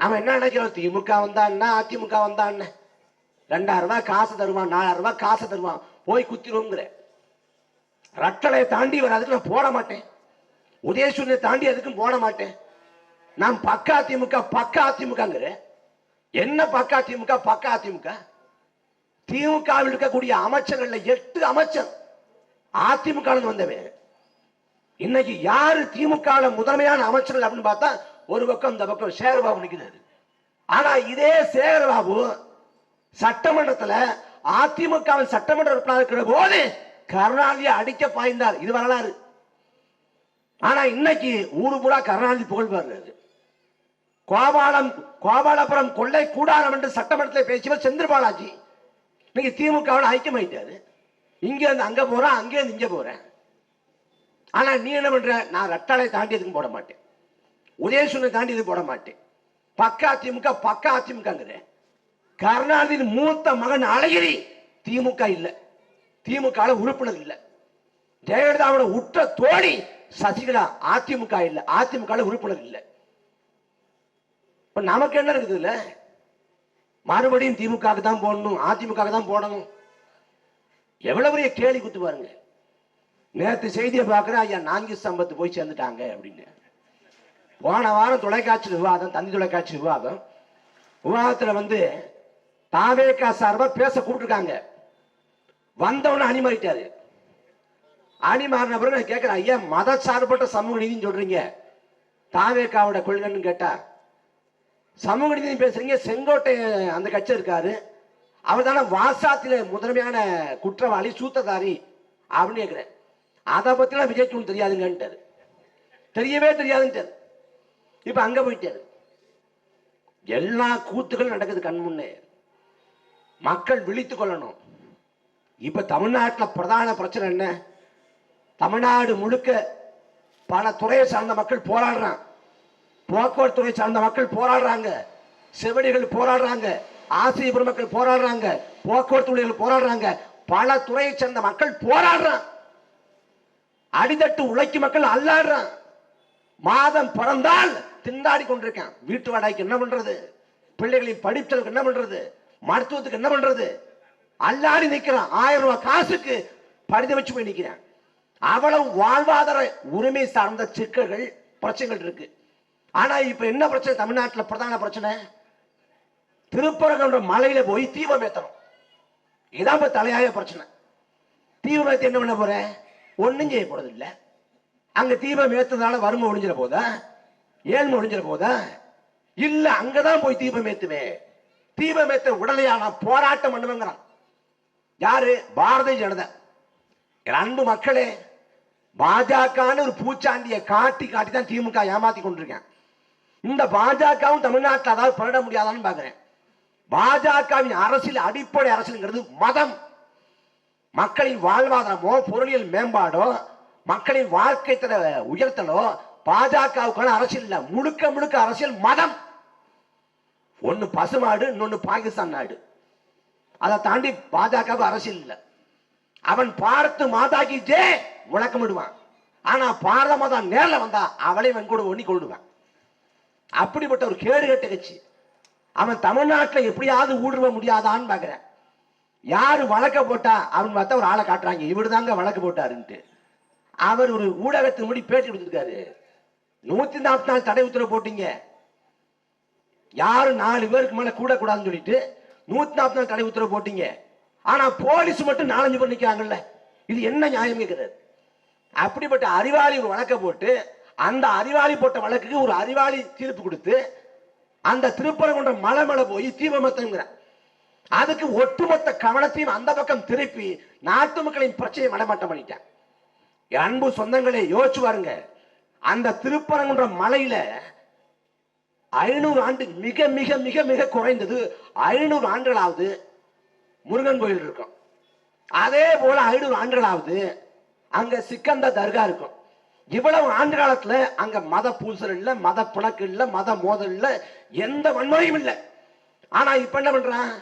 நாம என்ன நினைக்கிறோம் திமுக வந்தான்னா அதிமுக வந்தா ரெண்டாயிரம் ரூபாய் காசு தருவான் நாலாயிரம் ரூபாய் காசு தருவான். போய் குத்திடுவோங்கிற ரட்டளை தாண்டி வர அதுக்கு நான் போட மாட்டேன். உதயசூரியனை தாண்டி அதுக்கும் போட மாட்டேன். நான் பக்கா திமுக பக்கா அதிமுகங்கிற என்ன பக்கா திமுக பக்கா அதிமுக திமுகவில் இருக்கக்கூடிய அமைச்சர்கள்ல எட்டு அமைச்சர் அதிமுக வந்தவன். இன்னைக்கு யாரு திமுக முதன்மையான அமைச்சர்கள் அப்படின்னு பார்த்தா ஒரு பக்கம் இந்த பக்கம் சேகர்பாபு நிற்கிறாரு ஆனா இதே சேகர்பாபு சட்டமன்றத்தில் அதிமுகவின் சட்டமன்ற உறுப்பினர் இருக்கிற போது கருணாநிதியை அடிக்க பாய்ந்தார். இது வரலாறு. ஆனா இன்னைக்கு ஊரு பூரா கருணாநிதி புகழ் பாடுறாரு கோபாலம் கோபாலபுரம் கொள்ளை கூடாரம் என்று சட்டமன்றத்தில் பேசியவர் செந்திர பாலாஜி இன்னைக்கு திமுகவில் ஐக்கியமாயிட்டாரு. இங்க இருந்து அங்க போறேன் அங்கே இருந்து இங்க போறேன். ஆனா நீ என்ன பண்ற? நான் ரட்டாளை தாண்டி எதுக்கும் போட மாட்டேன். உதயசூனை தாண்டி இது போட மாட்டேன். பக்கா திமுக பக்கா அதிமுகங்கிற கருணாநிதியின் மூத்த மகன் அழகிரி திமுக இல்லை. திமுக உறுப்பினர் இல்லை. ஜெயலலிதாவோட உற்ற தோழி சசிகலா அதிமுக இல்லை. அதிமுக உறுப்பினர் இல்லை. இப்ப நமக்கு என்ன இருக்குது இல்ல மறுபடியும் திமுக தான் போடணும் அதிமுக தான் போடணும். எவ்வளவு பெரிய கேலி குத்து பாருங்க. நேற்று செய்தியை பார்க்குறேன் ஐயா நான்கு சம்பத்து போய் சேர்ந்துட்டாங்க அப்படின்னு. போன வாரம் தொலைக்காட்சி விவாதம் தந்தி தொலைக்காட்சி விவாதம் விவாதத்தில் வந்து தாவேக்கா சார்பாக பேச கூப்பிட்டுருக்காங்க. வந்தவன அணிமாறிட்டாரு. அணிமாறின மாறின பிறகு நான் கேட்குறேன் ஐயா மத சார்பற்ற சமூக நீதினு சொல்றீங்க. தாவேக்காவோட கொள்கைன்னு கேட்டார் சமூக நீதி பேசுறீங்க செங்கோட்டை அந்த கட்சி இருக்காரு. அவர் தானே வாசாத்தில முதன்மையான குற்றவாளி சூத்ததாரி அப்படின்னு கேட்குறேன் அதை பற்றிலாம் விஜய்க்கு ஒண்ணும் தெரியாதுங்கன்ட்டாரு. தெரியவே தெரியாதுன்ட்டார். இப்ப அங்க போயிட்டாரு. எல்லா கூத்துகளும் நடக்குது கண் முன்னே. மக்கள் விழித்துக் கொள்ளணும். இப்ப தமிழ்நாட்டில் பிரதான பிரச்சனை என்ன? தமிழ்நாடு முழுக்க பல துறையை சார்ந்த மக்கள் போராடுறான். போக்குவரத்துறை சார்ந்த மக்கள் போராடுறாங்க. செவிலிகள் போராடுறாங்க. ஆசிரியர் பெருமக்கள் போராடுறாங்க. போக்குவரத்து ஊழியர்கள் போராடுறாங்க. பல துறையை சேர்ந்த மக்கள் போராடுறான். அடிதட்டு உழைக்கும் மக்கள் அல்லாடுறான். மாதம் பிறந்தால் திண்டாடி கொண்டிருக்கேன் வீட்டு வாடகைக்கு என்ன பண்றது? பிள்ளைகளின் படித்தலுக்கு என்ன பண்றது? மருத்துவத்துக்கு என்ன பண்றது? அல்லாடி நிற்கிறான் ஆயிரம் ரூபாய் காசுக்கு படித வச்சு போய் நிற்கிறேன் அவ்வளவு வாழ்வாதார உரிமை சார்ந்த சிக்கல்கள் பிரச்சனைகள் இருக்கு. ஆனா இப்ப என்ன பிரச்சனை? தமிழ்நாட்டில் பிரதான பிரச்சனை? திருப்பரங்குன்ற மலையில போய் தீபம் ஏத்தணும். இதான் இப்ப தலையாய பிரச்சனை. தீபம் என்ன பண்ண போற? ஒன்றும் செய்ய போறது இல்லை அங்க தீபம் ஏத்ததுனால வறுமை ஒழிஞ்சிட போதா? ஏழ்மை ஒழிஞ்சிட போதா இல்ல அங்கதான் போய் தீபம் ஏத்துவேன் தீபம் ஏத்த உடலையா நான் போராட்டம் பண்ணுவேங்கிறான். யாரு? பாரதிய ஜனதா. என் அன்பு மக்களே பாஜகன்னு ஒரு பூச்சாண்டியை காட்டி காட்டி தான் திமுக ஏமாத்தி கொண்டிருக்கேன். இந்த பாஜகவும் தமிழ்நாட்டில் அதாவது பரட முடியாதான்னு பாக்குறேன் பாஜகவின் அரசியல் அடிப்படை அரசியல்ங்கிறது மதம். மக்களின் வாழ்வாதாரமோ பொருளியல் மேம்பாடோ மக்களின் வாழ்க்கை தர உயர்த்தலோ பாஜகவுக்கான அரசியல் இல்ல. முழுக்க முழுக்க அரசியல் மதம். ஒன்னு பசுமாடு இன்னொன்னு பாகிஸ்தான் நாடு. அதை தாண்டி பாஜகவுக்கு அரசியல் இல்ல. அவன் பார்த்து மாதாக்கி ஜே முழக்கமிடுவான். ஆனா பாரத மாதா நேரில் வந்தா அவளை என் கூட ஒண்ணி கொள்ளுவான். அப்படிப்பட்ட ஒரு கேடு கட்ட கட்சி. அவன் தமிழ்நாட்டில் எப்படியாவது ஊடுருவ முடியாதான்னு பாக்குறேன். யாரு வழக்க போட்டா அவன் பார்த்தா ஒரு ஆளை காட்டுறாங்க. இவரு தாங்க வழக்கு போட்டாருன்ட்டு. அவர் ஒரு ஊடகத்தின் முடி பேட்டி கொடுத்துருக்காரு. நூத்தி நாற்பத்தி நாலு தடை உத்தரவு போட்டீங்க. யாரு நாலு பேருக்கு மேல கூட கூடாதுன்னு சொல்லிட்டு நூத்தி நாற்பத்தி நாலு தடை உத்தரவு போட்டீங்க. ஆனா போலீஸ் மட்டும் நாலஞ்சு பேர் நிக்கிறாங்கல்ல. இது என்ன நியாயம் கேட்கிறது அப்படிப்பட்ட அறிவாளி ஒரு வழக்க போட்டு அந்த அறிவாளி போட்ட வழக்குக்கு ஒரு அறிவாளி தீர்ப்பு கொடுத்து அந்த திருப்பரங்குன்ற மலை மேல போய் தீபமத்தங்கிற அதுக்கு ஒட்டுமொத்த கவனத்தையும் அந்த பக்கம் திருப்பி நாட்டு மக்களின் பிரச்சனையை மடமாட்டம் பண்ணிட்டேன். அன்பு சொந்தங்களே யோசிச்சு பாருங்க. அந்த திருப்பரங்குன்ற மலையில ஐநூறு ஆண்டு மிக மிக மிக மிக குறைந்தது ஐநூறு ஆண்டுகளாவது முருகன் கோயில் இருக்கும். அதே போல ஐநூறு ஆண்டுகளாவது அங்க சிக்கந்த தர்கா இருக்கும். இவ்வளவு ஆண்டு காலத்துல அங்க மத பூசல் இல்ல மத புணக்கு இல்ல மத மோதல் இல்ல எந்த வன்முறையும் இல்லை. ஆனா இப்ப என்ன பண்றான்?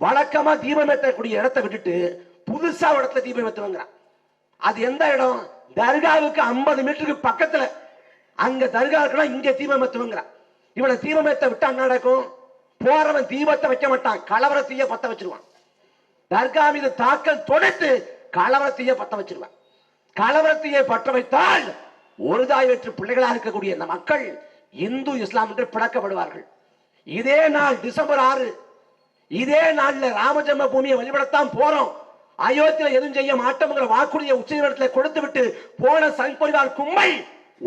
வழக்கமா தீபம் ஏற்றக்கூடிய இடத்தை விட்டுட்டு புதுசா ஒரு இடத்துல தீபம் ஏற்றுவாங்கிறான் அது எந்த இடம்? தர்காவுக்கு ஐம்பது மீட்டருக்கு பக்கத்துல. அங்க தர்கா இருக்கலாம் இங்க தீபம் இவனை தீபமேத்த விட்டா என்ன நடக்கும்? போறவன் தீபத்தை வைக்க மாட்டான். கலவரத்தைய பத்த வச்சிருவான். தர்கா மீது தாக்கல் தொடுத்து கலவரத்தைய பத்த வச்சிருவான். கலவரத்தையே பற்ற வைத்தால் ஒரு தாய் வெற்று பிள்ளைகளாக இருக்கக்கூடிய இந்த மக்கள் இந்து இஸ்லாம் என்று பிளக்கப்படுவார்கள். இதே நாள் டிசம்பர் ஆறு. இதே நாள்ல ராமஜென்ம பூமியை வழிபடத்தான் போறோம். அயோத்தியில எதுவும் செய்ய மாட்டோம்ங்கிற வாக்குறுதியை உச்சநீதிமன்றத்தில் கொடுத்து விட்டு போன சங் கும்மை கும்பல்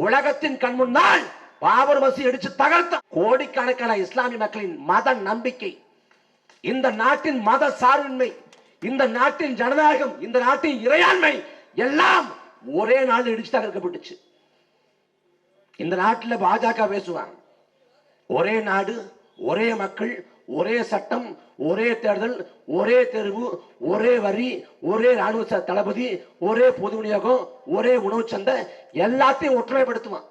உலகத்தின் கண் முன்னால் பாபர் மசி அடிச்சு தகர்த்த கோடிக்கணக்கான இஸ்லாமிய மக்களின் மத நம்பிக்கை. இந்த நாட்டின் மத சார்பின்மை இந்த நாட்டின் ஜனநாயகம் இந்த நாட்டின் இறையாண்மை எல்லாம் ஒரே நாள் இடிச்சு தகர்க்கப்பட்டுச்சு. இந்த நாட்டில் பாஜக பேசுவாங்க. ஒரே நாடு ஒரே மக்கள் ஒரே சட்டம் ஒரே தேர்தல் ஒரே தேர்வு ஒரே வரி ஒரே ராணுவ ச- தளபதி ஒரே பொது விநியோகம் ஒரே உணவு சந்தை எல்லாத்தையும் ஒற்றுமைப்படுத்துவான்.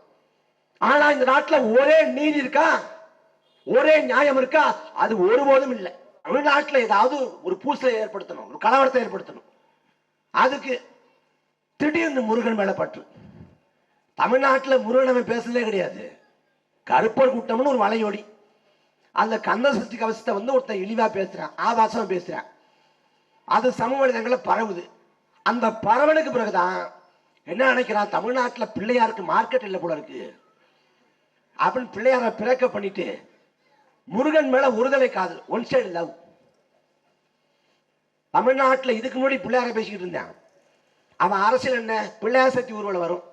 ஆனா இந்த நாட்டில் ஒரே நீதி இருக்கா? ஒரே நியாயம் இருக்கா? அது ஒருபோதும் இல்லை. தமிழ்நாட்டில் ஏதாவது ஒரு பூசலை ஏற்படுத்தணும் ஒரு கலவரத்தை ஏற்படுத்தணும். அதுக்கு திடீர்னு முருகன் மேல பற்று. தமிழ்நாட்டில் முருகன் அவன் பேசுனதே கிடையாது. கருப்பர் கூட்டம்னு ஒரு வலையோடி அந்த கந்த சஷ்டி கவசத்தை வந்து ஒருத்தன் இழிவாக பேசுகிறான் ஆபாசமாக பேசுகிறான் அது சமூக மனிதங்களை பரவுது. அந்த பரவலுக்கு பிறகுதான் என்ன நினைக்கிறான்? தமிழ்நாட்டில் பிள்ளையாருக்கு மார்க்கெட் இல்லை போல இருக்கு. அப்படின்னு பிள்ளையாரை பிறக்க பண்ணிட்டு முருகன் மேல ஒருதலை காதல் ஒன் சைடு லவ் தமிழ்நாட்டில் இதுக்கு முன்னாடி பிள்ளையார பேசிக்கிட்டு இருந்தான். அவன் அரசியல் என்ன? பிள்ளையார் சக்தி ஊர்வலம் வரும்.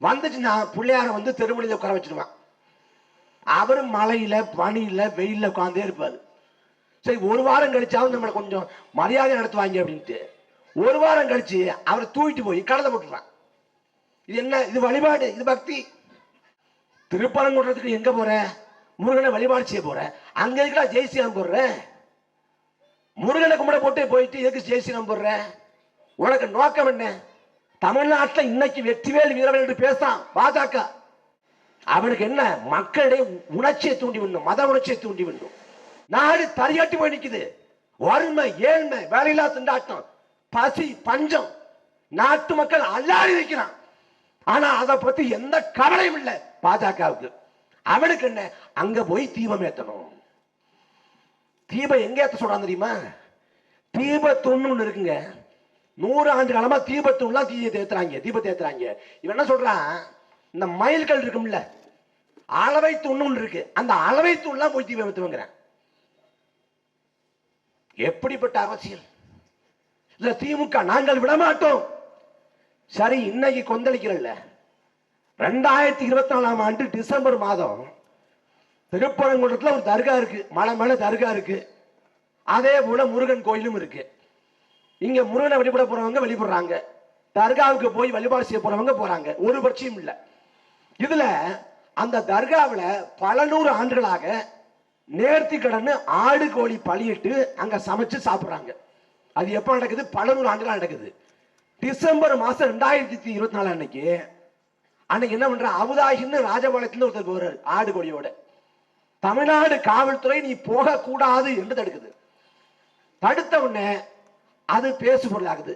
வந்துச்சுன்னா பிள்ளையார வந்து தெருமொழியில் உட்கார வச்சிருவான். அவரும் மழையில பனியில வெயிலில் உட்காந்தே இருப்பாரு. சரி ஒரு வாரம் கழிச்சாவது நம்மளை கொஞ்சம் மரியாதை நடத்துவாங்க அப்படின்ட்டு. ஒரு வாரம் கழிச்சு அவரை தூக்கிட்டு போய் கடலை போட்டுறான். இது என்ன இது வழிபாடு இது பக்தி? திருப்பரங்குன்றத்துக்கு எங்க போற? முருகனை வழிபாடு செய்ய போறேன் அங்க இருக்கா ஜெய்ஸ்ரீராம் போடுற? முருகனை கும்பிட போட்டு போயிட்டு எதுக்கு ஜெய்ஸ்ரீராம் போடுற? உனக்கு நோக்கம் என்ன? தமிழ்நாட்டில் இன்னைக்கு வெற்றிவேல் வீரவன் என்று பேசுறான் பாஜக. அவனுக்கு என்ன? மக்களிடையே உணர்ச்சியை தூண்டி விடணும் மத உணர்ச்சியை தூண்டி விடணும். நாடு தரையாட்டி போய் நிற்குது வறுமை ஏழ்மை வேலையில்லா திண்டாட்டம் பசி பஞ்சம். நாட்டு மக்கள் அல்லாடி நிற்கிறான் ஆனா அதை பத்தி எந்த கவலையும் இல்லை பாஜகவுக்கு. அவனுக்கு என்ன? அங்க போய் தீபம் ஏத்தணும். தீபம் எங்க ஏத்த சொல்றான் தெரியுமா? தீபத்தூண்னு ஒண்ணு இருக்குங்க. நூறு ஆண்டு காலமா தீபத்தூண்லாம் தீயை ஏத்துறாங்க. தீபத்தை ஏத்துறாங்க. இவன் என்ன சொல்றான்? இந்த மயில்கள் இருக்கும்ல அளவை தூண்னு ஒண்ணு இருக்கு. அந்த அளவை தூண்லாம் போய் தீபம் ஏத்துவங்கிறேன் எப்படிப்பட்ட அரசியல்? இல்ல திமுக நாங்கள் விட மாட்டோம் சரி இன்னைக்கு கொந்தளிக்கிறல்ல. ரெண்டாயிரத்தி இருபத்தி நாலாம் ஆண்டு டிசம்பர் மாதம் திருப்பரங்குன்றத்தில் ஒரு தர்கா இருக்கு. மலை மேல தர்கா இருக்கு. அதே போல முருகன் கோயிலும் இருக்கு. இங்க முருகனை வழிபட போறவங்க வழிபடுறாங்க தர்காவுக்கு போய் வழிபாடு செய்ய போறவங்க போறாங்க. ஒரு பட்சியும் இல்லை. இதுல அந்த தர்காவில் பல நூறு ஆண்டுகளாக நேர்த்தி கடன் ஆடு கோழி பழியிட்டு அங்க சமைச்சு சாப்பிட்றாங்க. அது எப்போ நடக்குது? பல நூறு ஆண்டுகளாக நடக்குது. டிசம்பர் மாசம் ரெண்டாயிரத்தி இருபத்தி நாலு அன்னைக்கு அன்னைக்கு என்ன பண்ற? அவுதாகின்னு ராஜபாளையத்துல ஒருத்தர் போறாரு ஆடு கோழியோட. தமிழ்நாடு காவல்துறை நீ போக கூடாது என்று தடுக்குது. தடுத்த உடனே அது பேசு பொருளாகுது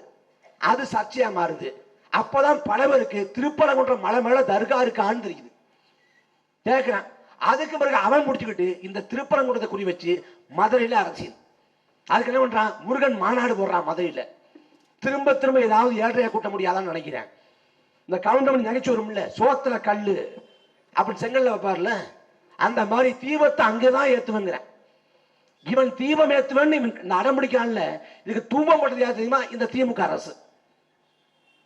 அது சர்ச்சையா மாறுது. அப்பதான் பல பேருக்கு திருப்பரங்குன்ற மலை மேல தர்கா இருக்கான்னு தெரியுது. கேட்கிறான் அதுக்கு பிறகு அவன் முடிச்சுக்கிட்டு இந்த திருப்பரங்குன்றத்தை குறி வச்சு மதுரையில அரசியல். அதுக்கு என்ன பண்றான்? முருகன் மாநாடு போடுறான் மதுரையில. திரும்ப திரும்ப ஏதாவது ஏழ்றையா கூட்ட முடியாதான்னு நினைக்கிறேன். இந்த கவுண்டமணி நினைச்சு வரும்ல சோத்துல கல்லு. அப்படி செங்கல்ல வைப்பார்ல. அந்த மாதிரி தீபத்தை அங்கேதான் ஏத்துவேங்கிறேன் இவன் தீபம் ஏத்துவன் இவன் இந்த இதுக்கு தூபம் போட்டது யார் தெரியுமா? இந்த திமுக அரசு.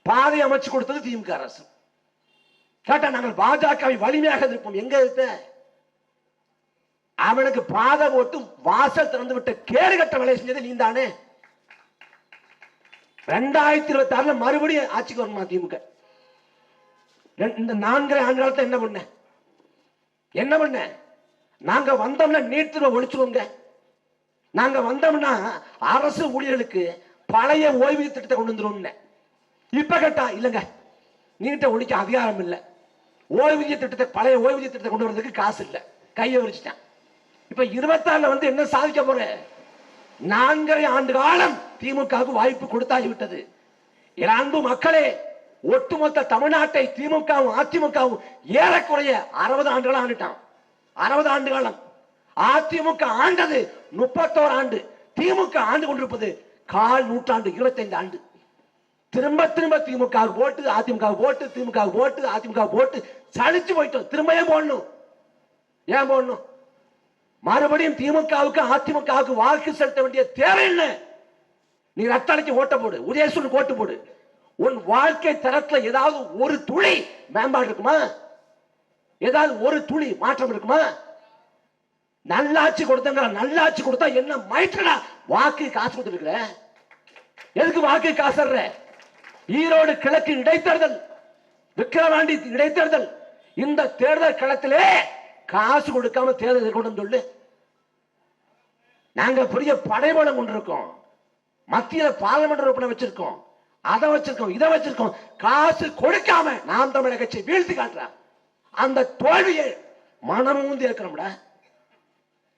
பாதை அமைச்சு கொடுத்தது திமுக அரசு. கேட்டா நாங்கள் பாஜகவை வலிமையாக இருப்போம் எங்க இருக்க அவனுக்கு பாதை போட்டு வாசல் திறந்து விட்ட கேடு கட்ட வேலை செஞ்சது நீ தானே ரெண்டாயிரத்தி இருபத்தி ஆறுல மறுபடியும் ஆட்சிக்கு வருமா திமுக? இந்த நான்கரை ஆண்டு காலத்துல என்ன பண்ண? என்ன பண்ண? நாங்க வந்தோம்னா நீட் தேர்வை ஒழிச்சுவோங்க நாங்க வந்தோம்னா அரசு ஊழியர்களுக்கு பழைய ஓய்வூதிய திட்டத்தை கொண்டு வந்துருவோம்னு இப்ப கேட்டா இல்லங்க. நீட்டை ஒழிக்க அதிகாரம் இல்லை. ஓய்வூதிய திட்டத்தை பழைய ஓய்வூதிய திட்டத்தை கொண்டு வரதுக்கு காசு இல்லை. கையை விரிச்சிட்டான். இப்ப இருபத்தாறுல வந்து என்ன சாதிக்க போற? நான்கரை ஆண்டு காலம் திமுகவுக்கு வாய்ப்பு கொடுத்தாகிவிட்டது என் அன்பு மக்களே ஒட்டுமொத்த தமிழ்நாட்டை திமுகவும் அதிமுகவும் ஏறக்குறைய அறுபது ஆண்டுகளா ஆண்டுட்டான். அறுபது ஆண்டு காலம். அதிமுக ஆண்டது முப்பத்தோரு ஆண்டு. திமுக ஆண்டு கொண்டிருப்பது கால் நூற்றாண்டு இருபத்தைந்து ஆண்டு. திரும்ப திரும்ப திமுக ஓட்டு அதிமுக ஓட்டு திமுக ஓட்டு அதிமுக போட்டு சளிச்சு போயிட்டோம். திரும்ப ஏன் போடணும்? ஏன் போடணும்? மறுபடியும் திமுகவுக்கு அதிமுகவுக்கு வாக்கு செலுத்த வேண்டிய தேவை என்ன? நீ ரத்தடைக்கு ஓட்ட போடு. உதயசூனுக்கு ஓட்டு போடு. உன் வாழ்க்கை தரத்துல ஏதாவது ஒரு துளி மேம்பாடு இருக்குமா? ஏதாவது ஒரு துளி மாற்றம் இருக்குமா? நல்லாட்சி கொடுத்தா நல்லாட்சி கொடுத்தா என்ன மயற்றடா வாக்கு காசு கொடுத்துருக்குற எதுக்கு வாக்கு காசுற ஈரோடு கிழக்கு இடைத்தேர்தல் விக்கிரவாண்டி இடைத்தேர்தல் இந்த தேர்தல் களத்திலே காசு கொடுக்காம தேர்தல் கொண்டு சொல்லு. நாங்க பெரிய படைபலம் கொண்டிருக்கோம். மத்தியில பார்லிமெண்ட் உறுப்பினர் வச்சிருக்கோம். அதை வச்சிருக்கோம் இதை வச்சிருக்கோம். காசு கொடுக்காம நாம் தமிழக கட்சி வீழ்த்தி காட்டுறான் அந்த தோல்வியை மனமுந்து இருக்கிறோம்ல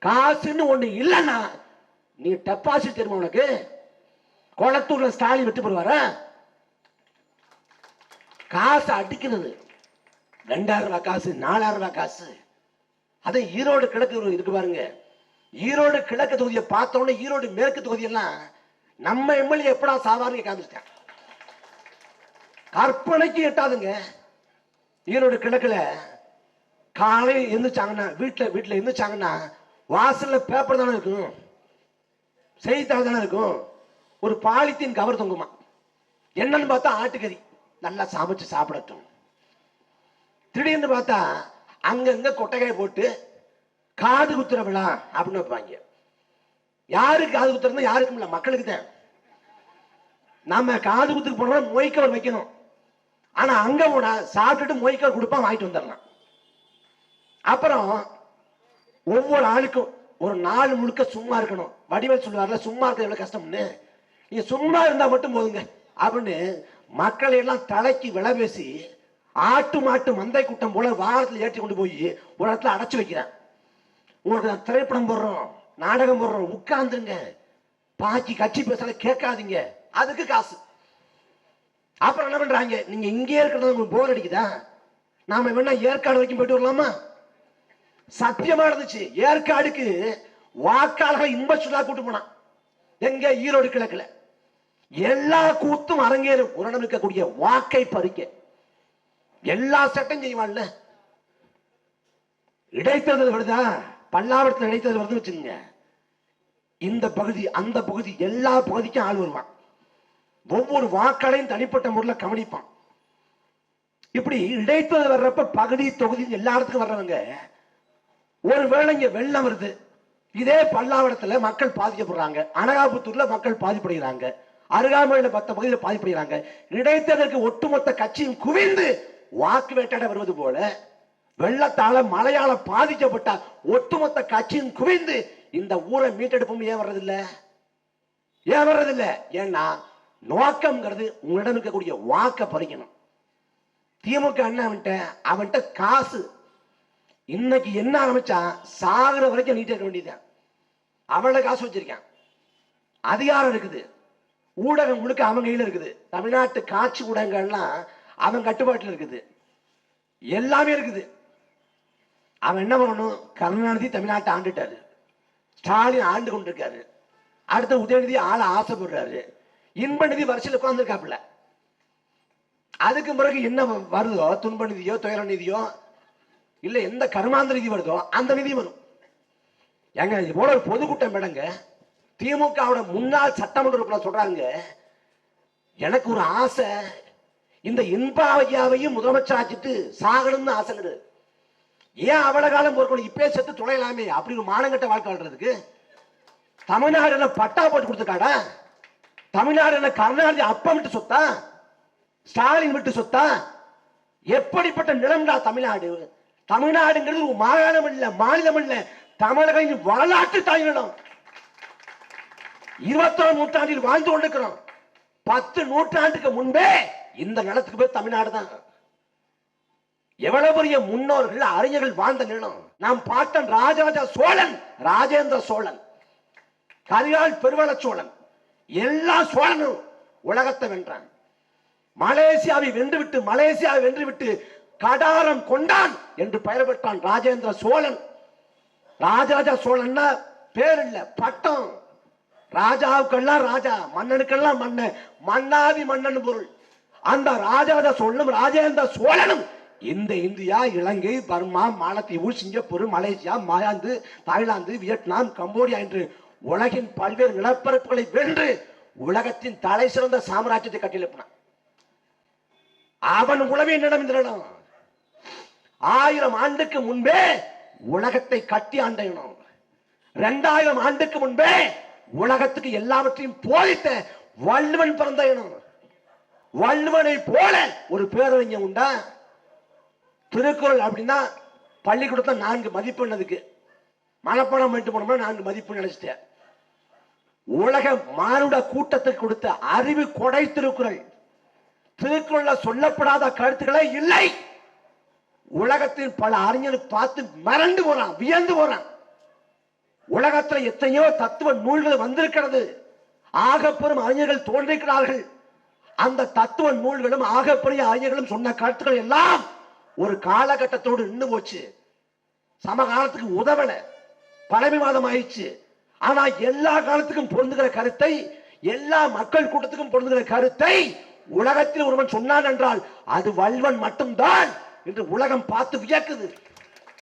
காசுன்னு ஒண்ணு இல்லைன்னா நீ டெபாசிட் தெரியுமா உனக்கு? குளத்தூர்ல ஸ்டாலின் விட்டு போடுவாரா காசு அடிக்கிறது. ரெண்டாயிரம் ரூபாய் காசு நாலாயிரம் ரூபாய் காசு. அதை ஈரோடு கிழக்கு இருக்கு பாருங்க. ஈரோடு கிழக்கு தொகுதியை பார்த்த உடனே ஈரோடு மேற்கு தொகுதியெல்லாம் நம்ம எம்எல்ஏ எப்படா சாதாரண காமிச்சிட்டேன் கற்பனைக்கு எட்டாதுங்க. ஈரோடு கிழக்குல காலையில் எந்திரிச்சாங்கன்னா வீட்டில் வீட்டில் எந்திரிச்சாங்கன்னா வாசல்ல பேப்பர் தானே இருக்கும். செய்தித்தாள் தானே இருக்கும். ஒரு பாலித்தீன் கவர் தொங்குமா. என்னன்னு பார்த்தா ஆட்டுக்கறி. நல்லா சமைச்சு சாப்பிடட்டும். திடீர்னு பார்த்தா அங்கங்க கொட்டைக்காய் போட்டு காது குத்துற விழா அப்படின்னு வைப்பாங்க. யாருக்கு காது குத்துறது யாருக்கும் இல்ல மக்களுக்கு தான். நம்ம காது குத்துக்கு போனோம்னா மொய்க்கவர் வைக்கணும். ஆனா அங்க போனா சாப்பிட்டுட்டு மொய்க்கவர் கொடுப்பா வாங்கிட்டு வந்துடலாம். அப்புறம் ஒவ்வொரு ஆளுக்கும் ஒரு நாள் முழுக்க சும்மா இருக்கணும். வடிவேல் சொல்லுவார்ல சும்மா இருக்க எவ்வளவு கஷ்டம்னு? நீங்க சும்மா இருந்தா மட்டும் போதுங்க அப்படின்னு மக்களை எல்லாம் தலைக்கு விலை பேசி ஆட்டு மாட்டு மந்தை கூட்டம் போல வாகனத்தில் ஏற்றி கொண்டு போய் ஒரு இடத்துல அடைச்சி வைக்கிறேன் உங்களுக்கு நான் திரைப்படம் போடுறோம் நாடகம் போடுறோம் உட்கார்ந்துருங்க. பாக்கி கட்சி பேசல கேட்காதீங்க. அதுக்கு காசு. அப்புறம் என்ன பண்றாங்க? நீங்க இங்கே இருக்கிறது உங்களுக்கு போர் அடிக்குதா? நாம வேணா ஏற்காடு வரைக்கும் போயிட்டு வரலாமா? சத்தியமா இருந்துச்சு ஏற்காடுக்கு வாக்காளர்கள் இன்ப சுற்றுலா கூட்டு போனான். எங்க ஈரோடு கிழக்குல. எல்லா கூத்தும் அரங்கேறும். உரணம் இருக்கக்கூடிய வாக்கை பறிக்க. எல்லா சட்டம் செய்வான்ல. இடைத்தேர்தல் வருதா? பல்லாவரத்தில் இடைத்தேர்தல் வருது வச்சுங்க இந்த பகுதி அந்த பகுதி எல்லா பகுதிக்கும் ஆள் வருவான். ஒவ்வொரு வாக்காளையும் தனிப்பட்ட முறையில் கவனிப்பான். இப்படி இடைத்தேர்தல் வர்றப்ப பகுதி தொகுதி எல்லா இடத்துக்கும் வர்றவங்க ஒருவேளை இங்க வெள்ளம் வருது. இதே பல்லாவரத்தில் மக்கள் பாதிக்கப்படுறாங்க. அனகாபுத்தூர்ல மக்கள் பாதிப்படுகிறாங்க. அருகாமையில் மத்த பகுதியில் பாதிப்படுகிறாங்க இடைத்ததற்கு ஒட்டுமொத்த கட்சியும் குவிந்து வாக்கு வேட்டாட வருவது போல வெள்ளத்தால மழையால பாதிக்கப்பட்ட ஒட்டுமொத்த கட்சியும் குவிந்து இந்த ஊரை மீட்டெடுப்பும் ஏன் வர்றதில்ல? ஏன் வர்றதில்ல? ஏன்னா நோக்கம்ங்கிறது உங்களிடம் இருக்கக்கூடிய வாக்க பறிக்கணும். திமுக அண்ணன் அவன்கிட்ட? அவன்கிட்ட காசு. இன்னைக்கு என்ன ஆரம்பிச்சான் சாகிற வரைக்கும் நீட்டிருக்க இருக்க வேண்டியதுதான் காசு வச்சிருக்கான். அதிகாரம் இருக்குது. ஊடகம் முழுக்க அவன் கையில் இருக்குது. தமிழ்நாட்டு காட்சி ஊடகங்கள்லாம் அவன் கட்டுப்பாட்டில் இருக்குது. எல்லாமே இருக்குது. அவன் என்ன பண்ணணும்? கருணாநிதி தமிழ்நாட்டை ஆண்டுட்டாரு. ஸ்டாலின் ஆண்டு கொண்டிருக்காரு. அடுத்த உதயநிதி ஆள ஆசைப்படுறாரு. இன்ப நிதி வரிசையில் உட்காந்துருக்காப்புல அதுக்கு பிறகு என்ன வருதோ? துன்ப நிதியோ துயர நிதியோ இல்லை எந்த கருமாந்த நிதி வருதோ அந்த நிதி வரும். எங்க இது போல ஒரு பொதுக்கூட்டம் மேடங்க திமுகவோட முன்னாள் சட்டமன்ற உறுப்பினர் சொல்றாங்க எனக்கு ஒரு ஆசை இந்த இன்பாவையாவையும் முதலமைச்சர் ஆச்சுட்டு சாகணும்னு ஆசைங்குது ஏன் அவ்வளவு காலம் போர்க்கணும் இப்பே செத்து துளையலாமே அப்படி ஒரு மானங்கட்ட வாழ்க்கை வாழ்றதுக்கு? தமிழ்நாடு என்ன பட்டா போட்டு கொடுத்துருக்காடா? தமிழ்நாடு என்ன கருணாநிதி அப்பா விட்டு சொத்தா? ஸ்டாலின் விட்டு சொத்தா? எப்படிப்பட்ட நிலம்டா தமிழ்நாடு? தமிழ்நாடுங்கிறது ஒரு மாகாணம் இல்ல மாநிலம் இல்ல தமிழக வரலாற்று தாய்நிலம் இருபத்தொரு நூற்றாண்டில் வாழ்ந்து கொண்டிருக்கிறோம். பத்து நூற்றாண்டுக்கு முன்பே இந்த நிலத்துக்கு பேர் தமிழ்நாடு தான். எவ்வளவு பெரிய முன்னோர்கள் அறிஞர்கள் வாழ்ந்த நிலம். நாம் பாட்டன் ராஜராஜ சோழன் ராஜேந்திர சோழன் கரிகால் பெருவள சோழன் எல்லா சோழனும் உலகத்தை வென்றான். மலேசியாவை வென்றுவிட்டு மலேசியாவை வென்றுவிட்டு கடாரம் கொண்டான் என்று பெயர் பெற்றான் ராஜேந்திர சோழன். ராஜராஜ சோழன்னா பேர் இல்ல பட்டம். ராஜாவுக்கெல்லாம் ராஜா மன்னனுக்கெல்லாம் மன்னன். மன்னாதி மன்னன் பொருள். அந்த ராஜாத சொல்லும் ராஜேந்திர சோழனும். இந்த India Ilangai Burma Malatheevu Singapore Malaysia மாயாந்து Thailand Vietnam Cambodia என்று உலகின் பல்வேறு நிலப்பரப்புகளை வென்று உலகத்தின் தலை சிறந்த சாம்ராஜ்யத்தை கட்டியெழுப்பினான் அவன் உளவே நிலம் இந்த ஆயிரம் ஆண்டுக்கு முன்பே உலகத்தை கட்டி ஆண்ட இரண்டாயிரம் ஆண்டுக்கு முன்பே உலகத்துக்கு எல்லாவற்றையும் போதித்த வள்ளுவன் பிறந்த இனம் வள்ளுவனை போல ஒரு பேரறிஞர் உண்டா? திருக்குறள் அப்படின்னா பள்ளிக்கூடத்தில் நான்கு மதிப்பெண் அதுக்கு. மனப்பாடம் பண்ணிட்டு போனோம்னா நான்கு மதிப்பு நினைச்சிட்டேன் உலக மானுட கூட்டத்துக்கு கொடுத்த அறிவு கொடை திருக்குறள். திருக்குறள்ல சொல்லப்படாத கருத்துக்களே இல்லை. உலகத்தின் பல அறிஞர்கள் பார்த்து மறந்து போறான் வியந்து போறான். உலகத்துல எத்தனையோ தத்துவ நூல்கள் வந்திருக்கிறது. ஆகப்பெரும் அறிஞர்கள் தோன்றிருக்கிறார்கள். அந்த தத்துவ நூல்களும் ஆகப்பெரிய அறிஞர்களும் சொன்ன கருத்துக்கள் எல்லாம் ஒரு காலகட்டத்தோடு நின்று போச்சு. சமகாலத்துக்கு உதவல. பழமைவாதம் ஆயிடுச்சு. ஆனா எல்லா காலத்துக்கும் பொருந்துகிற கருத்தை எல்லா மக்கள் கூட்டத்துக்கும் பொருந்துகிற கருத்தை உலகத்தில் ஒருவன் சொன்னான் என்றால் அது வல்வன் மட்டும்தான் என்று உலகம் பார்த்து வியக்குது.